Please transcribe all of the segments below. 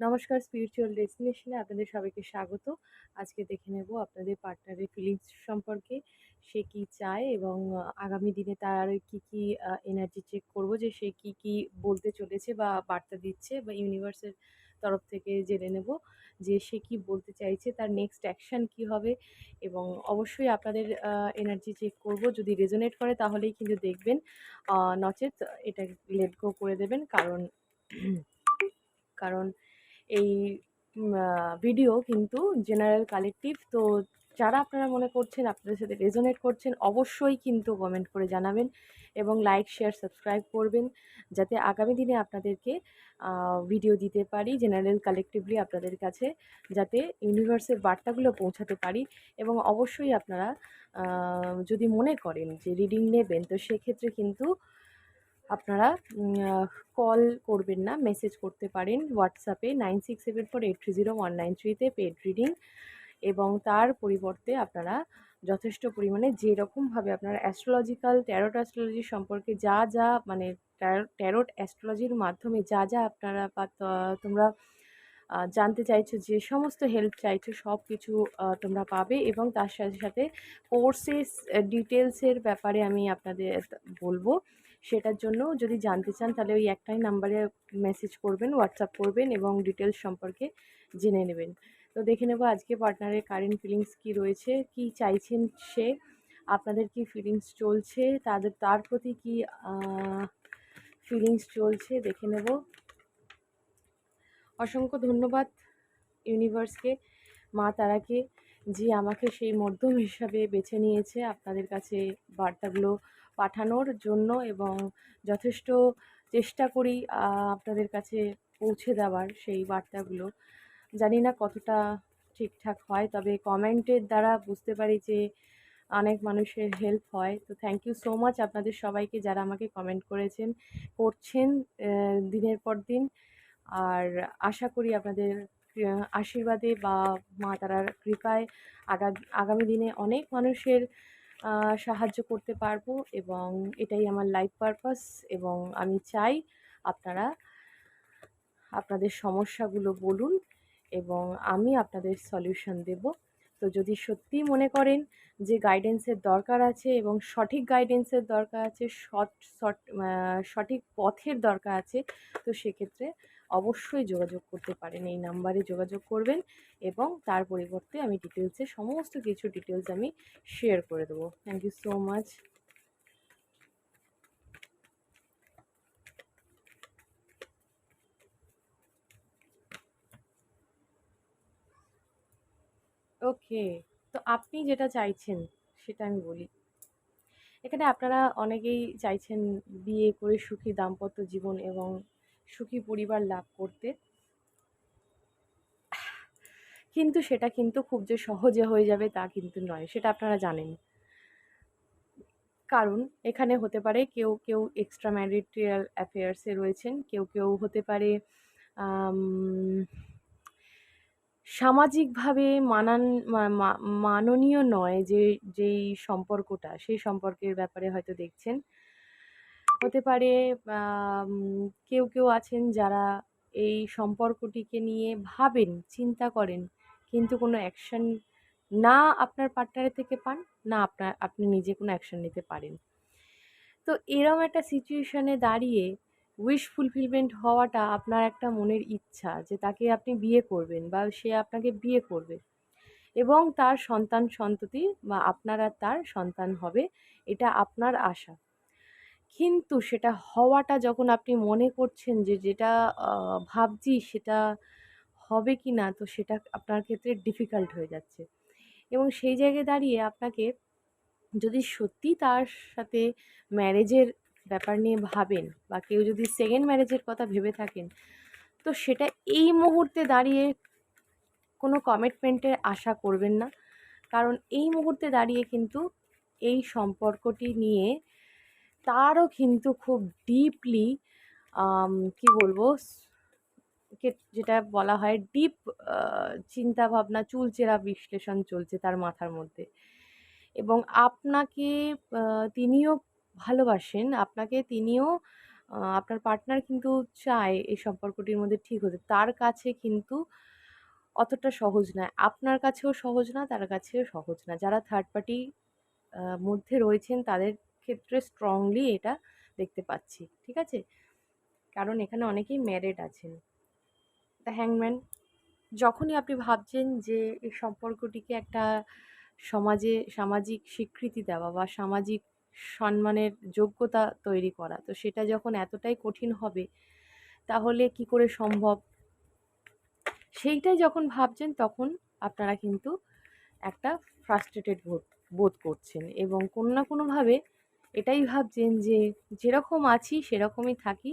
নমস্কার স্পিরিচুয়াল ডেস্টিনেশনে আপনাদের সবাইকে স্বাগত। আজকে দেখে নেব আপনাদের পার্টনারের ফিলিংস সম্পর্কে, সে কি চায় এবং আগামী দিনে তার কি কি এনার্জি চেক করব যে সে কি কি বলতে চলেছে বা বার্তা দিচ্ছে বা ইউনিভার্সের তরফ থেকে জেনে নেব যে সে কি বলতে চাইছে, তার নেক্সট অ্যাকশন কি হবে এবং অবশ্যই আপনাদের এনার্জি চেক করব। যদি রেজোনেট করে তাহলেই কিন্তু দেখবেন নচেত এটা লেট গো করে দেবেন। কারণ কারণ এই ভিডিও কিন্তু জেনারেল কালেকটিভ তো যারা আপনারা মনে করছেন, আপনাদের সাথে রেজোনেট করছেন, অবশ্যই কিন্তু কমেন্ট করে জানাবেন এবং লাইক শেয়ার সাবস্ক্রাইব করবেন যাতে আগামী দিনে আপনাদেরকে ভিডিও দিতে পারি জেনারেল কালেকটিভলি আপনাদের কাছে যাতে ইউনিভার্সের বার্তাগুলো পৌঁছাতে পারি এবং অবশ্যই আপনারা যদি মনে করেন যে রিডিং নেবেন, তো সেক্ষেত্রে কিন্তু আপনারা কল করবেন না মেসেজ করতে পারেন হোয়াটসঅ্যাপে nine six seven four eight three zero one nine থ্রিতে পেড রিডিং এবং তার পরিবর্তে আপনারা যথেষ্ট পরিমাণে যেরকমভাবে আপনারা অ্যাস্ট্রোলজিক্যাল ট্যারোট অ্যাস্ট্রোলজি সম্পর্কে যা যা মানে ট্যারোট অ্যাস্ট্রোলজির মাধ্যমে যা যা আপনারা বা তোমরা জানতে চাইছো, যে সমস্ত হেল্প চাইছো সব কিছু তোমরা পাবে এবং তার সাথে সাথে কোর্সেস ডিটেলসের ব্যাপারে আমি আপনাদের বলব। সেটার জন্য যদি জানতে চান, তাহলে ওই একটাই নাম্বারে মেসেজ করবেন হোয়াটসঅ্যাপ করবেন এবং ডিটেলস সম্পর্কে জেনে নেবেন। তো দেখে নেব আজকে পার্টনারের কারেন্ট ফিলিংস কি রয়েছে, কি চাইছেন সে, আপনাদের কি ফিলিংস চলছে, তাদের, তার প্রতি কি ফিলিংস চলছে, দেখে নেব। অসংখ্য ধন্যবাদ ইউনিভার্সকে মা তারাকে, যে আমাকে সেই মধ্যম হিসাবে বেছে নিয়েছে। আপনাদের কাছে বার্তাগুলো পাঠানোর জন্য এবং যথেষ্ট চেষ্টা করি আপনাদের কাছে পৌঁছে দেওয়ার সেই বার্তাগুলো। জানি না কতটা ঠিকঠাক হয়, তবে কমেন্টের দ্বারা বুঝতে পারি যে অনেক মানুষের হেল্প হয়। তো থ্যাংক ইউ সো মাচ আপনাদের সবাইকে যারা আমাকে কমেন্ট করেছেন, করছেন দিনের পর দিন। আর আশা করি আপনাদের আশীর্বাদে বা মা তারার কৃপায় আগা, আগামী দিনে অনেক মানুষের সাহায্য করতে পারব এবং এটাই আমার লাইফ পারপাস এবং আমি চাই আপনারা আপনাদের সমস্যাগুলো বলুন এবং আমি আপনাদের সলিউশন দেব। তো যদি সত্যি মনে করেন যে গাইডেন্সের দরকার আছে এবং সঠিক গাইডেন্সের দরকার আছে সঠিক পথের দরকার আছে, তো সেক্ষেত্রে অবশ্যই যোগাযোগ করতে পারেন। এই নাম্বারে যোগাযোগ করবেন এবং তার পরিবর্তে আমি ডিটেলসে সমস্ত কিছু ডিটেলস আমি শেয়ার করে দেবো। Thank you so much okay তো আপনি যেটা চাইছেন সেটা আমি বলি। এখানে আপনারা অনেকেই চাইছেন বিয়ে করে সুখী দাম্পত্য জীবন এবং সুখী পরিবার লাভ করতে। কিন্তু সেটা কিন্তু খুব যে সহজে হয়ে যাবে তা কিন্তু নয়, সেটা আপনারা জানেন। কারণ এখানে হতে পারে কেউ কেউ এক্সট্রা ম্যারিটাল অ্যাফেয়ার্সে রয়েছেন, কেউ কেউ হতে পারে সামাজিকভাবে মানান মাননীয় নয় যে, যেই সম্পর্কটা, সেই সম্পর্কের ব্যাপারে হয়তো দেখছেন। হতে পারে কেউ কেউ আছেন যারা এই সম্পর্কটিকে নিয়ে ভাবেন, চিন্তা করেন, কিন্তু কোনো অ্যাকশান না আপনার পার্টনারের থেকে পান, না আপনার, আপনি নিজে কোনো অ্যাকশান নিতে পারেন। তো এরম একটা সিচুয়েশানে দাঁড়িয়ে উইশ ফুলফিলমেন্ট হওয়াটা আপনার একটা মনের ইচ্ছা যে তাকে আপনি বিয়ে করবেন বা সে আপনাকে বিয়ে করবে। এবং তার সন্তান সন্ততি বা আপনারা তার সন্তান হবে, এটা আপনার আশা। কিন্তু সেটা হওয়াটা যখন আপনি মনে করছেন যে, যেটা ভাবছি সেটা হবে কি না তো সেটা আপনার ক্ষেত্রে ডিফিকাল্ট হয়ে যাচ্ছে। এবং সেই জায়গায় দাঁড়িয়ে আপনাকে যদি সত্যি তার সাথে ম্যারেজের ব্যাপার নিয়ে ভাবেন বা কেউ যদি সেকেন্ড ম্যারেজের কথা ভেবে থাকেন, তো সেটা এই মুহূর্তে দাঁড়িয়ে কোনো কমিটমেন্টের আশা করবেন না। কারণ এই মুহূর্তে দাঁড়িয়ে কিন্তু এই সম্পর্কটি নিয়ে তারও কিন্তু খুব ডিপলি কি বলব? যেটা বলা হয় ডিপ চিন্তা ভাবনা চুলচেরা বিশ্লেষণ চলছে তার মাথার মধ্যে। এবং আপনাকে তিনিও ভালোবাসেন, আপনাকে তিনিও আপনার পার্টনার কিন্তু চায় এই সম্পর্কটির মধ্যে ঠিক হতে। তার কাছে কিন্তু অতটা সহজ নয়। আপনার কাছেও সহজ না, তার কাছেও সহজ না। যারা থার্ড পার্টি মধ্যে রয়েছেন, তাদের ক্ষেত্রে স্ট্রংলি এটা দেখতে পাচ্ছি, ঠিক আছে? কারণ এখানে অনেকেই ম্যারেড আছেন। দ্য হ্যাংম্যান যখনই আপনি ভাবছেন যে এই সম্পর্কটিকে একটা সমাজে সামাজিক স্বীকৃতি দেওয়া বা সামাজিক সম্মানের যোগ্যতা তৈরি করা, তো সেটা যখন এতটাই কঠিন হবে, তাহলে কি করে সম্ভব? সেইটাই যখন ভাবছেন, তখন আপনারা কিন্তু একটা ফ্রাস্ট্রেটেড বোধ বোধ করছেন এবং কোনো না কোনোভাবে এটাই ভাবছেন যে যেরকম আছি সেরকমই থাকি।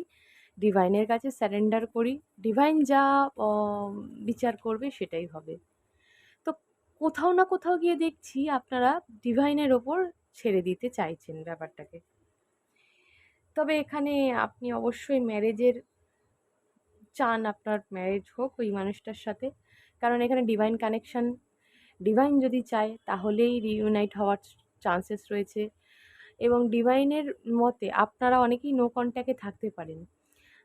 ডিভাইনের কাছে স্যারেন্ডার করি। ডিভাইন যা বিচার করবে সেটাই হবে। তো কোথাও না কোথাও গিয়ে দেখছি আপনারা ডিভাইনের ওপর ছেড়ে দিতে চাইছেন ব্যাপারটাকে। তবে এখানে আপনি অবশ্যই ম্যারেজের চান আপনার ম্যারেজ হোক ওই মানুষটার সাথে। কারণ এখানে ডিভাইন কানেকশান ডিভাইন যদি চায় তাহলেই রিউনাইট হওয়ার চান্সেস রয়েছে। এবং ডিভাইনের মতে আপনারা অনেকেই নো কন্ট্যাক্টে থাকতে পারেন।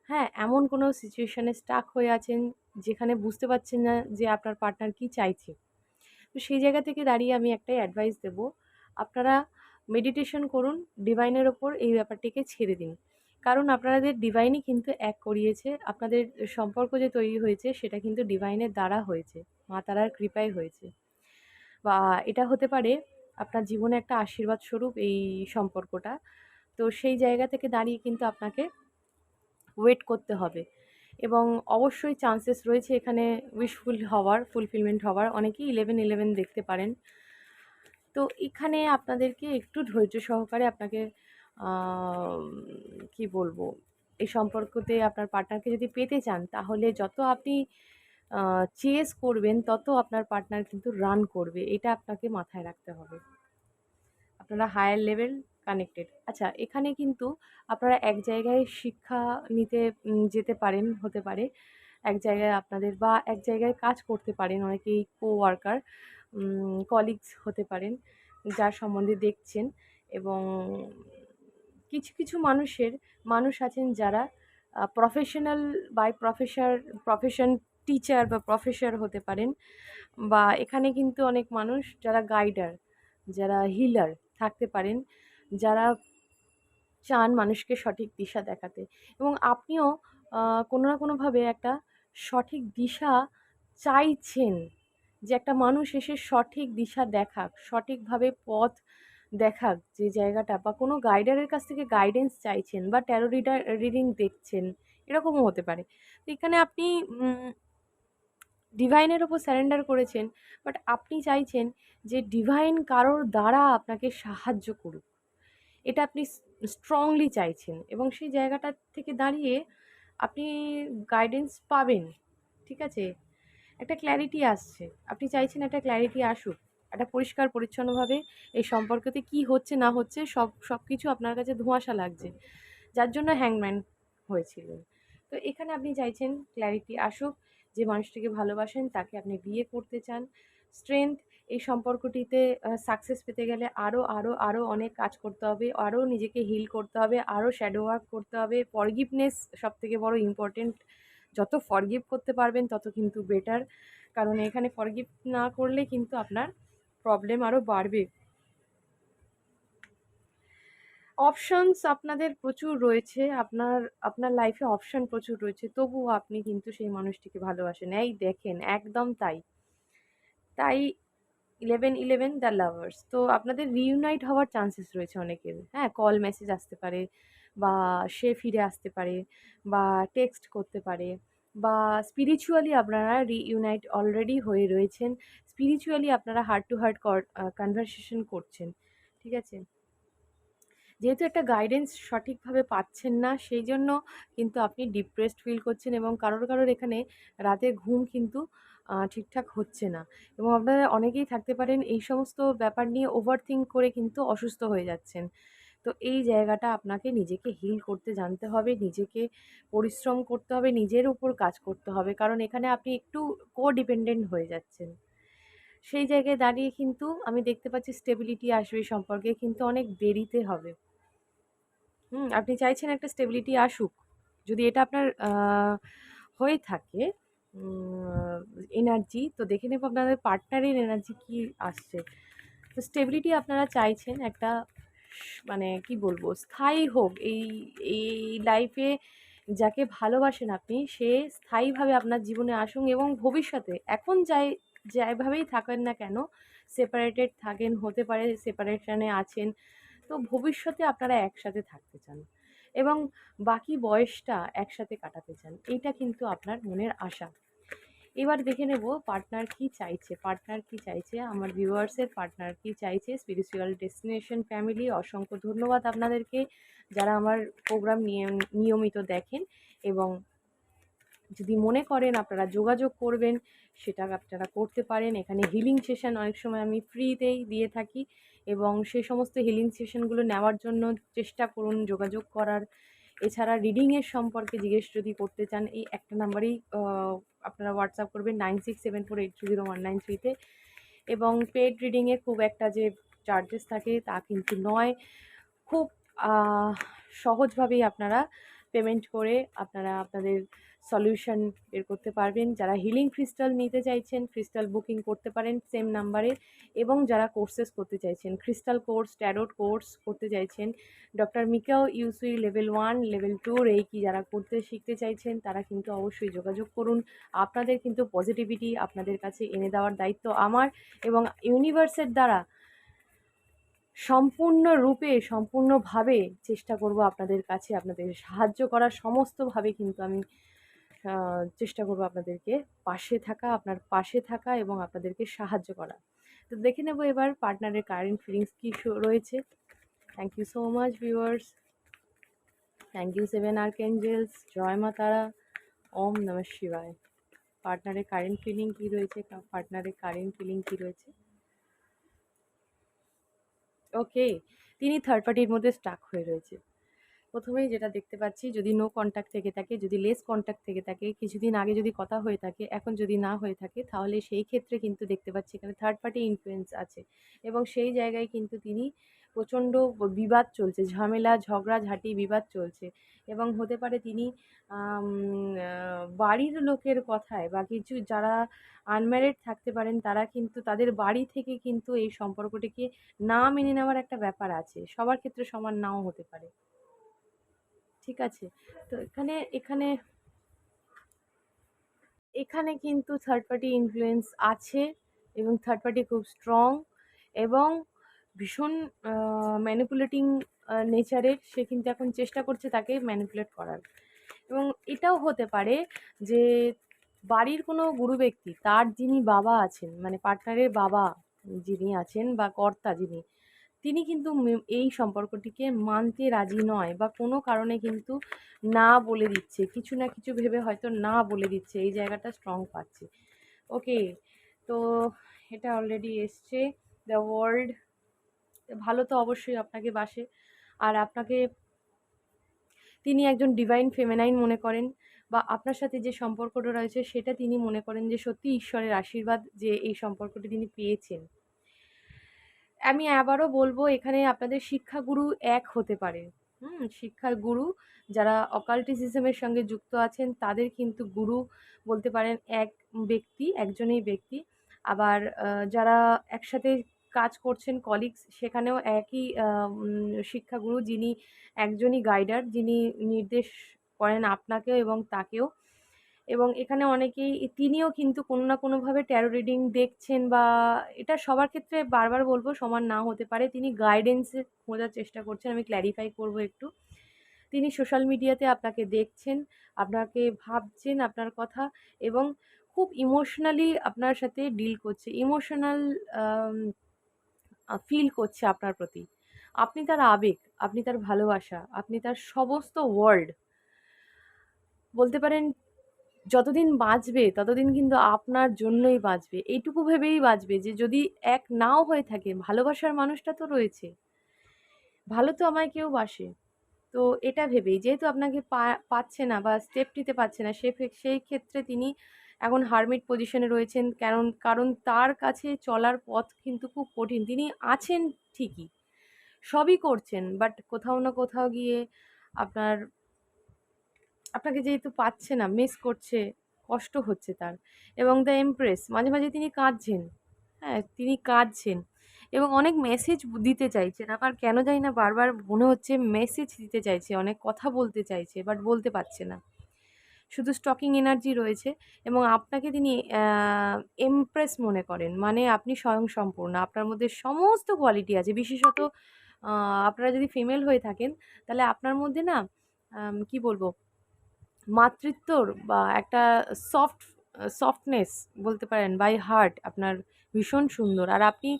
হ্যাঁ এমন কোনো সিচুয়েশানে স্টাক হয়ে আছেন যেখানে বুঝতে পারছেন না যে আপনার পার্টনার কি চাইছে। তো সেই জায়গা থেকে দাঁড়িয়ে আমি একটাই অ্যাডভাইস দেবো, আপনারা মেডিটেশন করুন ডিভাইনের ওপর এই ব্যাপারটিকে ছেড়ে দিন। কারণ আপনাদের ডিভাইনই কিন্তু এক করিয়েছে, আপনাদের সম্পর্ক যে তৈরি হয়েছে সেটা কিন্তু ডিভাইনের দ্বারা হয়েছে, মা তারার কৃপায় হয়েছে। বা এটা হতে পারে আপনার জীবনে একটা আশীর্বাদ স্বরূপ এই সম্পর্কটা। তো সেই জায়গা থেকে দাঁড়িয়ে কিন্তু আপনাকে ওয়েট করতে হবে। এবং অবশ্যই চান্সেস রয়েছে এখানে উইশফুল হওয়ার ফুলফিলমেন্ট হওয়ার। অনেকেই ইলেভেন ইলেভেন দেখতে পারেন। তো এখানে আপনাদেরকে একটু ধৈর্য সহকারে আপনাকে কি বলব? এই সম্পর্কতে আপনার পার্টনারকে যদি পেতে চান, তাহলে যত আপনি চেস করবেন, তত আপনার পার্টনার কিন্তু রান করবে। এটা আপনাকে মাথায় রাখতে হবে। আপনারা হায়ার লেভেল কানেক্টেড আচ্ছা এখানে কিন্তু আপনারা এক জায়গায় শিক্ষা নিতে যেতে পারেন, হতে পারে। এক জায়গায় আপনাদের বা এক জায়গায় কাজ করতে পারেন। অনেকেই কো ওয়ার্কার কলিগস হতে পারেন, যার সম্বন্ধে দেখছেন এবং কিছু কিছু মানুষের, মানুষ আছেন যারা professional by professor profession teacher বা প্রফেসর হতে পারেন বা এখানে কিন্তু অনেক মানুষ যারা গাইডার যারা হিলার থাকতে পারেন, যারা চান মানুষকে সঠিক দিশা দেখাতে এবং আপনিও কোনো না কোনোভাবে একটা সঠিক দিশা চাইছেন যে একটা মানুষ এসে সঠিক দিশা দেখাক সঠিকভাবে পথ দেখাক যে জায়গাটা বা কোনো গাইডারের কাছ থেকে গাইডেন্স চাইছেন বা ট্যারো রিডার রিডিং দেখছেন, এরকমও হতে পারে। তো এখানে আপনি ডিভাইনের ওপর স্যারেন্ডার করেছেন বাট আপনি চাইছেন যে ডিভাইন কারোর দ্বারা আপনাকে সাহায্য করুক। এটা আপনি স্ট্রংলি চাইছেন এবং সেই জায়গাটা থেকে দাঁড়িয়ে আপনি গাইডেন্স পাবেন, ঠিক আছে? একটা ক্ল্যারিটি আসছে। আপনি চাইছেন একটা ক্ল্যারিটি আসুক, একটা পরিষ্কার, পরিচ্ছন্নভাবে এই সম্পর্কতে কি হচ্ছে, না হচ্ছে, সব সব কিছু আপনার কাছে ধোঁয়াশা লাগছে। যার জন্য হ্যাংম্যান হয়েছিলেন। তো এখানে আপনি চাইছেন ক্ল্যারিটি আসুক যে মানুষটিকে ভালোবাসেন, তাকে আপনি বিয়ে করতে চান। স্ট্রেংথ এই সম্পর্কটিতে সাকসেস পেতে গেলে আরও আরও আরও অনেক কাজ করতে হবে আরও নিজেকে হিল করতে হবে আরও শ্যাডো ওয়ার্ক করতে হবে। ফরগিভনেস সবথেকে বড় ইম্পর্টেন্ট যত ফরগিভ করতে পারবেন, তত কিন্তু বেটার কারণ এখানে ফরগিভ না করলে কিন্তু আপনার প্রবলেম আরও বাড়বে। অপশনস আপনাদের প্রচুর রয়েছে। আপনার আপনার লাইফে অপশন প্রচুর রয়েছে। তবুও আপনি কিন্তু সেই মানুষটিকে ভালোবাসেন। এই দেখেন, একদম তাই। তাই ইলেভেন ইলেভেন দ্য লাভার্স তো আপনাদের রিউনাইট হওয়ার চান্সেস রয়েছে অনেকের। হ্যাঁ কল মেসেজ আসতে পারে বা সে ফিরে আসতে পারে বা টেক্সট করতে পারে বা স্পিরিচুয়ালি আপনারা রিইউনাইট অলরেডি হয়ে রয়েছেন। স্পিরিচুয়ালি আপনারা হার্ট টু হার্ট কনভারসেশন করছেন। ঠিক আছে? যেহেতু একটা গাইডেন্স সঠিকভাবে পাচ্ছেন না, সেই জন্য কিন্তু আপনি ডিপ্রেসড ফিল করছেন এবং কারোর কারোর এখানে রাতে ঘুম কিন্তু ঠিকঠাক হচ্ছে না। এবং আপনারা অনেকেই থাকতে পারেন এই সমস্ত ব্যাপার নিয়ে ওভার থিঙ্ক করে কিন্তু অসুস্থ হয়ে যাচ্ছেন। তো এই জায়গাটা আপনাকে নিজেকে হিল করতে জানতে হবে, নিজেকে পরিশ্রম করতে হবে, নিজের উপর কাজ করতে হবে। কারণ এখানে আপনি একটু কো ডিপেন্ডেন্ট হয়ে যাচ্ছেন। সেই জায়গায় দাঁড়িয়ে কিন্তু আমি দেখতে পাচ্ছি স্টেবিলিটি আসবে সম্পর্কে কিন্তু অনেক দেরিতে হবে। হুম, আপনি চাইছেন একটা স্টেবিলিটি আসুক। যদি এটা আপনার হয়ে থাকে এনার্জি তো দেখে নেব আপনাদের পার্টনারের এনার্জি কি আসছে। তো স্টেবিলিটি আপনারা চাইছেন একটা মানে কি বলব, স্থায়ী হোক। এই এই লাইফে যাকে ভালোবাসেন আপনি, সে স্থায়ীভাবে আপনার জীবনে আসুন এবং ভবিষ্যতে এখন যাই যেভাবেই থাকেন না কেন সেপারেটেড থাকেন, হতে পারে সেপারেশনে আছেন তো ভবিষ্যতে আপনারা একসাথে থাকতে চান এবং বাকি বয়সটা একসাথে কাটাতে চান, এইটা কিন্তু আপনার মনের আশা। এবার দেখে নেব পার্টনার কি চাইছে, পার্টনার কি চাইছে, আমার ভিউয়ার্সের পার্টনার কি চাইছে স্পিরিচুয়াল ডেস্টিনেশন ফ্যামিলি অসংখ্য ধন্যবাদ আপনাদেরকে যারা আমার প্রোগ্রাম নিয়ে, নিয়মিত দেখেন এবং যদি মনে করেন আপনারা যোগাযোগ করবেন, সেটা আপনারা করতে পারেন। এখানে হিলিং সেশন অনেক সময় আমি ফ্রিতেই দিয়ে থাকি এবং সেই সমস্ত হিলিং সেশনগুলো নেওয়ার জন্য চেষ্টা করুন যোগাযোগ করার। এছাড়া রিডিংয়ের সম্পর্কে জিজ্ঞেস যদি করতে চান, এই একটা নাম্বারেই আপনারা হোয়াটসঅ্যাপ করবেন nine six seven four eight zero one nine থ্রিতে এবং পেড রিডিংয়ে খুব একটা যে চার্জেস থাকে তা কিন্তু নয়। খুব সহজভাবেই আপনারা পেমেন্ট করে আপনারা আপনাদের সলিউশন বের করতে পারবেন। যারা হিলিং ক্রিস্টাল নিতে চাইছেন ক্রিস্টাল বুকিং করতে পারেন সেম নাম্বারে এবং যারা কোর্সেস করতে চাইছেন ক্রিস্টাল কোর্স ট্যারোট কোর্স করতে চাইছেন doctor Mikao Usui level one level two কি যারা করতে শিখতে চাইছেন, তারা কিন্তু অবশ্যই যোগাযোগ করুন। আপনাদের কিন্তু পজিটিভিটি আপনাদের কাছে এনে দেওয়ার দায়িত্ব আমার এবং ইউনিভার্সের দ্বারা সম্পূর্ণরূপে, সম্পূর্ণভাবে চেষ্টা করব আপনাদের কাছে, আপনাদের সাহায্য করার সমস্তভাবে কিন্তু আমি চেষ্টা করব আপনাদেরকে পাশে থাকা, আপনার পাশে থাকা এবং আপনাদেরকে সাহায্য করা। তো দেখে নেব এবার পার্টনারের কারেন্ট ফিলিংস কী রয়েছে। Thank you so much viewers thank you seven archangels জয় মা তারা। ওম নম শিবায়। পার্টনারের কারেন্ট ফিলিং কী রয়েছে? পার্টনারের কারেন্ট ফিলিং কী রয়েছে? ওকে তিনি থার্ড পার্টির মধ্যে স্টাক হয়ে রয়েছে। প্রথমেই যেটা দেখতে পাচ্ছি, যদি নো কন্ট্যাক্ট থেকে থাকে, যদি লেস কন্ট্যাক্ট থেকে থাকে, কিছুদিন আগে যদি কথা হয়ে থাকে, এখন যদি না হয়ে থাকে, তাহলে সেই ক্ষেত্রে কিন্তু দেখতে পাচ্ছি এখানে থার্ড পার্টি ইনফ্লুয়েন্স আছে। এবং সেই জায়গায় কিন্তু তিনি প্রচণ্ড বিবাদ চলছে, ঝামেলা, ঝগড়া, ঝাঁটি, বিবাদ চলছে। এবং হতে পারে তিনি বাড়ির লোকের কথায় বা কিছু যারা আনম্যারিড থাকতে পারেন, তারা কিন্তু তাদের বাড়ি থেকে কিন্তু এই সম্পর্কটিকে না মেনে নেওয়ার একটা ব্যাপার আছে। সবার ক্ষেত্রে সমান নাও হতে পারে। ঠিক আছে। তো এখানে এখানে এখানে কিন্তু থার্ড পার্টি ইনফ্লুয়েন্স আছে এবং থার্ড পার্টি খুব স্ট্রং এবং ভীষণ ম্যানিপুলেটিং নেচারের সে কিন্তু এখন চেষ্টা করছে তাকে ম্যানিপুলেট করার। এবং এটাও হতে পারে যে বাড়ির কোনো গুরু ব্যক্তি, তার যিনি বাবা আছেন মানে পার্টনারের বাবা যিনি আছেন বা কর্তা যিনি তিনি কিন্তু এই সম্পর্কটিকে মানতে রাজি নয় বা কোনো কারণে কিন্তু না বলে দিচ্ছে। কিছু না কিছু ভেবে হয়তো না বলে দিচ্ছে। এই জায়গাটা স্ট্রং পাচ্ছে। ওকে তো এটা অলরেডি এসছে। দ্য ওয়ার্ল্ড ভালো তো অবশ্যই আপনাকে বাসে। আর আপনাকে, তিনি একজন ডিভাইন ফেমেনাইন মনে করেন বা আপনার সাথে যে সম্পর্কটা রয়েছে সেটা তিনি মনে করেন যে সত্যি ঈশ্বরের আশীর্বাদ যে এই সম্পর্কটি তিনি পেয়েছেন। আমি আবারও বলব, এখানে আপনাদের শিক্ষাগুরু এক হতে পারে। হুম, শিক্ষার গুরু যারা অকাল্টিসিজমের সঙ্গে যুক্ত আছেন, তাদের কিন্তু গুরু বলতে পারেন এক ব্যক্তি, একজনই ব্যক্তি। আবার যারা একসাথে কাজ করছেন কলিগস সেখানেও একই শিক্ষাগুরু যিনি একজনই গাইডার যিনি নির্দেশ করেন আপনাকেও এবং তাকেও। এবং এখানে অনেকেই, তিনিও কিন্তু কোনো না কোনোভাবে ট্যারো রিডিং দেখছেন বা এটা সবার ক্ষেত্রে বারবার বলব সমান না হতে পারে। তিনি গাইডেন্সে খোঁজার চেষ্টা করছেন, আমি ক্ল্যারিফাই করব একটু। তিনি সোশ্যাল মিডিয়াতে আপনাকে দেখছেন, আপনাকে ভাবছেন আপনার কথা এবং খুব ইমোশনালি আপনার সাথে ডিল করছে ইমোশনাল ফিল করছে আপনার প্রতি। আপনি তার আবেগ, আপনি তার ভালোবাসা, আপনি তার সমস্ত ওয়ার্ল্ড বলতে পারেন যতদিন বাঁচবে, ততদিন কিন্তু আপনার জন্যই বাঁচবে। এইটুকু ভেবেই বাঁচবে যে, যদি এক নাও হয়ে থাকে, ভালোবাসার মানুষটা তো রয়েছে। ভালো তো আমায় কেউ বাসে। তো এটা ভেবেই, যেহেতু আপনাকে পাচ্ছে না বা স্টেপ নিতে পারছে না, সে সেই ক্ষেত্রে তিনি এখন হারমিট পজিশনে রয়েছেন। কারণ কারণ তার কাছে চলার পথ কিন্তু খুব কঠিন। তিনি আছেন ঠিকই, সবই করছেন বাট কোথাও না কোথাও গিয়ে আপনার আপনাকে যেহেতু পাচ্ছে না মিস করছে, কষ্ট হচ্ছে তার। এবং দ্য এমপ্রেস মাঝে মাঝে তিনি কাঁদছেন। হ্যাঁ তিনি কাঁদছেন। এবং অনেক মেসেজ দিতে চাইছেন। আবার কেন জানি না, বারবার মনে হচ্ছে মেসেজ দিতে চাইছে, অনেক কথা বলতে চাইছে বাট বলতে পারছে না। শুধু স্টকিং এনার্জি রয়েছে এবং আপনাকে তিনি এমপ্রেস মনে করেন। মানে আপনি স্বয়ংসম্পূর্ণ। আপনার মধ্যে সমস্ত কোয়ালিটি আছে। বিশেষত আপনারা যদি ফিমেল হয়ে থাকেন, তাহলে আপনার মধ্যে না কি বলব? মাতৃত্বর বা একটা সফট সফটনেস বলতে পারেন বাই হার্ট আপনার ভীষণ সুন্দর। আর আপনি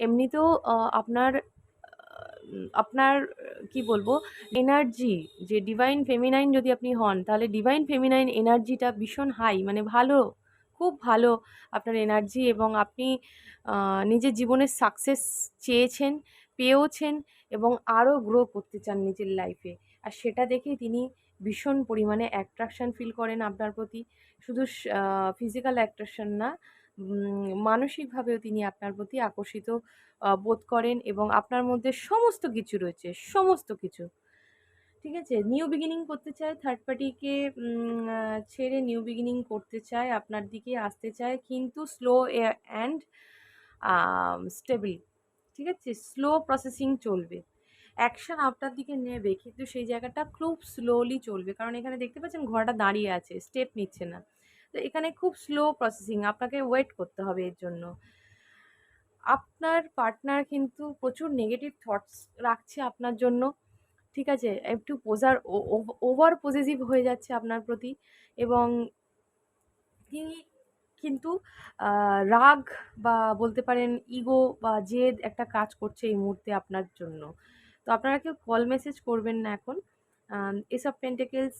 এমনিতেও আপনার আপনার, কি বলব এনার্জি যে ডিভাইন ফেমিনাইন যদি আপনি হন, তাহলে ডিভাইন ফেমিনাইন এনার্জিটা ভীষণ হাই মানে ভালো, খুব ভালো আপনার এনার্জি এবং আপনি নিজের জীবনের সাকসেস চেয়েছেন, পেয়েওছেন এবং আরও গ্রো করতে চান নিজের লাইফে আর সেটা দেখেই তিনি ভীষণ পরিমাণে অ্যাট্রাকশান ফিল করেন আপনার প্রতি। শুধু ফিজিক্যাল অ্যাট্রাকশান না মানসিকভাবেও তিনি আপনার প্রতি আকর্ষিত বোধ করেন এবং আপনার মধ্যে সমস্ত কিছু রয়েছে, সমস্ত কিছু। ঠিক আছে? নিউ বিগিনিং করতে চায় থার্ড পার্টিকে ছেড়ে নিউ বিগিনিং করতে চায়, আপনার দিকে আসতে চায়, কিন্তু স্লো অ্যান্ড স্টেবল ঠিক আছে? স্লো প্রসেসিং চলবে। অ্যাকশান আপনার দিকে নেবে, কিন্তু সেই জায়গাটা খুব স্লোলি চলবে। কারণ এখানে দেখতে পাচ্ছেন ঘোড়াটা দাঁড়িয়ে আছে স্টেপ নিচ্ছে না। তো এখানে খুব স্লো প্রসেসিং আপনাকে ওয়েট করতে হবে এর জন্য। আপনার পার্টনার কিন্তু প্রচুর নেগেটিভ থটস রাখছে আপনার জন্য, ঠিক আছে? একটু পোজার ওভার পজিটিভ হয়ে যাচ্ছে আপনার প্রতি। এবং তিনি কিন্তু রাগ বা বলতে পারেন ইগো বা জেদ একটা কাজ করছে এই মুহূর্তে আপনার জন্য। তো আপনারা কেউ কল মেসেজ করবেন না এখন। এসব পেন্টেকেলস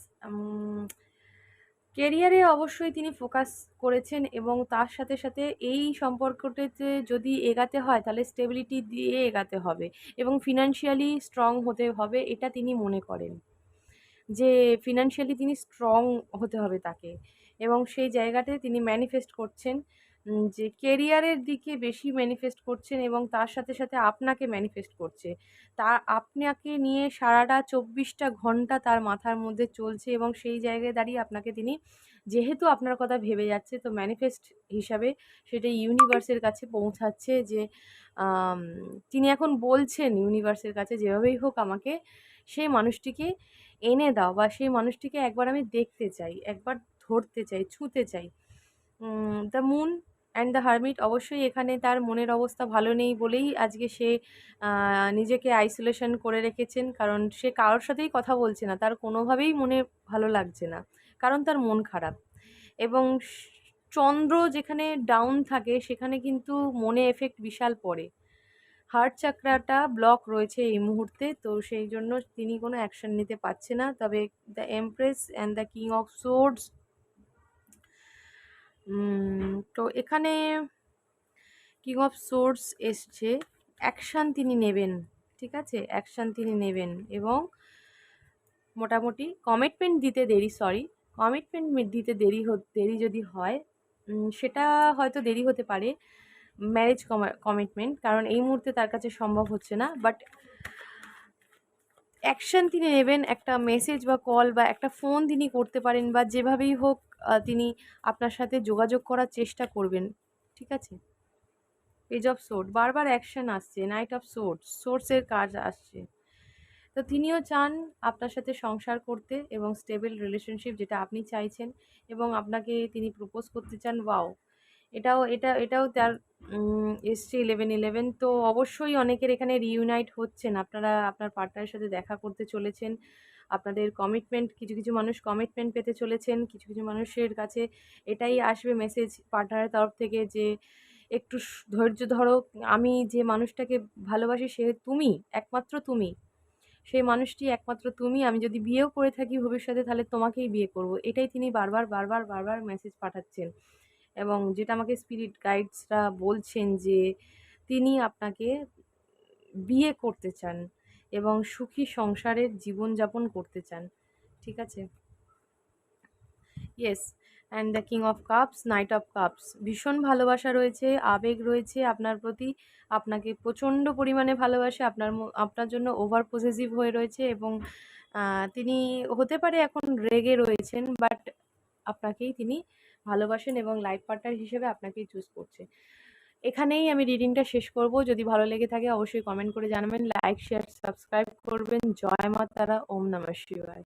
কেরিয়ারে অবশ্যই তিনি ফোকাস করেছেন এবং তার সাথে সাথে এই সম্পর্কটিতে যদি এগাতে হয়, তাহলে স্টেবিলিটি দিয়ে এগাতে হবে এবং ফিনান্সিয়ালি স্ট্রং হতে হবে এটা তিনি মনে করেন। যে ফিনান্সিয়ালি তিনি স্ট্রং হতে হবে তাকে এবং সেই জায়গাতে তিনি ম্যানিফেস্ট করছেন। যে কেরিয়ারের দিকে বেশি ম্যানিফেস্ট করছেন এবং তার সাথে সাথে আপনাকে ম্যানিফেস্ট করছে। তা আপনাকে নিয়ে সারাটা চব্বিশটা ঘণ্টা তার মাথার মধ্যে চলছে এবং সেই জায়গায় দাঁড়িয়ে আপনাকে তিনি যেহেতু আপনার কথা ভেবে যাচ্ছে, তো ম্যানিফেস্ট হিসাবে সেটা ইউনিভার্সের কাছে পৌঁছাচ্ছে যে তিনি এখন বলছেন ইউনিভার্সের কাছে যেভাবেই হোক আমাকে সেই মানুষটিকে এনে দাও বা সেই মানুষটিকে একবার আমি দেখতে চাই, একবার ধরতে চাই, ছুঁতে চাই। The moon and the hermit অবশ্যই এখানে তার মনের অবস্থা ভালো নেই বলেই আজকে সে নিজেকে আইসোলেশন করে রেখেছেন। কারণ সে কারোর সাথেই কথা বলছে না। তার কোনোভাবেই মনে ভালো লাগছে না। কারণ তার মন খারাপ। এবং চন্দ্র যেখানে ডাউন থাকে, সেখানে কিন্তু মনে এফেক্ট বিশাল পড়ে। হার্ট চাকরাটা ব্লক রয়েছে এই মুহূর্তে। তো সেই জন্য তিনি কোনো অ্যাকশন নিতে পারছে না। তবে the empress and the king of swords তো এখানে কিং অফ সোর্স এসছে। অ্যাকশান তিনি নেবেন, ঠিক আছে? অ্যাকশান তিনি নেবেন এবং মোটামুটি কমিটমেন্ট দিতে দেরি সরি কমিটমেন্ট দিতে দেরি দেরি যদি হয় সেটা হয়তো দেরি হতে পারে। ম্যারেজ কমিটমেন্ট কারণ এই মুহূর্তে তার কাছে সম্ভব হচ্ছে না। বাট অ্যাকশান তিনি নেবেন, একটা মেসেজ বা কল বা একটা ফোন তিনি করতে পারেন বা যেভাবেই হোক তিনি আপনার সাথে যোগাযোগ করার চেষ্টা করবেন। ঠিক আছে? পেজ অফ সোর্ট বারবার অ্যাকশন আসছে নাইট অফ সোর্ট সোর্সের কাজ আসছে। তো তিনিও চান আপনার সাথে সংসার করতে এবং স্টেবল রিলেশনশিপ যেটা আপনি চাইছেন এবং আপনাকে তিনি প্রপোজ করতে চান ওয়াও এটাও, এটা, এটাও তার এসছে ইলেভেন ইলেভেন তো অবশ্যই অনেকের এখানে রিউনাইট হচ্ছেন। আপনারা, আপনার পার্টনারের সাথে দেখা করতে চলেছেন। আপনাদের কমিটমেন্ট কিছু কিছু মানুষ কমিটমেন্ট পেতে চলেছেন। কিছু কিছু মানুষের কাছে এটাই আসবে মেসেজ পার্টনারের তরফ থেকে যে, একটু ধৈর্য ধরো। আমি যে মানুষটাকে ভালোবাসি সে তুমি, একমাত্র তুমি। সেই মানুষটি একমাত্র তুমি। আমি যদি বিয়েও করে থাকি ভবিষ্যতে তাহলে তোমাকেই বিয়ে করব। এটাই তিনি বারবার বারবার বারবার মেসেজ পাঠাচ্ছেন। এবং যেটা আমাকে স্পিরিট গাইডসরা বলছেন যে, তিনি আপনাকে বিয়ে করতে চান এবং সুখী সংসারের জীবনযাপন করতে চান। ঠিক আছে? Yes and the king of cups knight of cups ভীষণ ভালোবাসা রয়েছে, আবেগ রয়েছে আপনার প্রতি, আপনাকে প্রচণ্ড পরিমাণে ভালোবাসে, আপনার আপনার জন্য ওভার পজেসিভ হয়ে রয়েছে এবং তিনি হতে পারে এখন রেগে রয়েছেন বাট আপনাকেই তিনি ভালোবাসেন এবং লাইফ পার্টনার হিসেবে আপনাকেই চুজ করছে। এখানেই আমি রিডিংটা শেষ করব। যদি ভালো লেগে থাকে অবশ্যই কমেন্ট করে জানাবেন। লাইক শেয়ার সাবস্ক্রাইব করবেন। জয় মা তারা ওম নমঃ শিবায়।